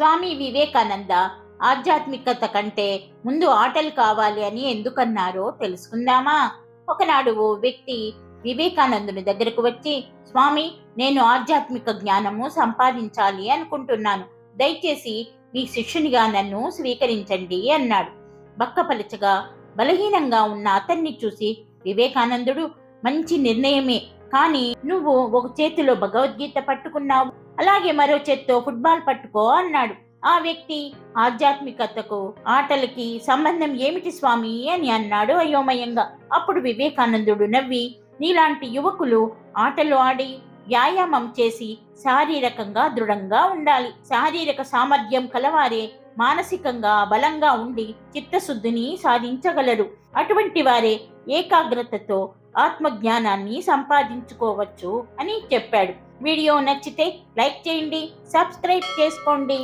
స్వామి వివేకానంద ఆధ్యాత్మికత కంటే ముందు ఆటలు కావాలి అని ఎందుకన్నారో తెలుసుకుందామా? ఒకనాడు ఓ వ్యక్తి వివేకానందుని దగ్గరకు వచ్చి స్వామి నేను ఆధ్యాత్మిక జ్ఞానము సంపాదించాలి అనుకుంటున్నాను. దయచేసి మీ శిష్యునిగా నన్ను స్వీకరించండి అన్నాడు. బక్కపలచగా బలహీనంగా ఉన్న అతన్ని చూసి వివేకానందుడు మంచి నిర్ణయమే. కానీ నువ్వు ఒక చేతిలో భగవద్గీత పట్టుకున్నావు. అలాగే మరో చేత్తో ఫుట్బాల్ పట్టుకో అన్నాడు. ఆ వ్యక్తి ఆధ్యాత్మికతకు ఆటలకి సంబంధం ఏమిటి స్వామి అని అన్నాడు అయోమయంగా. అప్పుడు వివేకానందుడు నవ్వి నీలాంటి యువకులు ఆటలు ఆడి వ్యాయామం చేసి శారీరకంగా దృఢంగా ఉండాలి. శారీరక సామర్థ్యం కలవారే మానసికంగా బలంగా ఉండి చిత్తశుద్ధిని సాధించగలరు. అటువంటి వారే ఏకాగ్రతతో ఆత్మజ్ఞానాన్ని సంపాదించుకోవచ్చు అని చెప్పాడు. వీడియో నచ్చితే లైక్ చేయండి సబ్స్క్రైబ్ చేసుకోండి.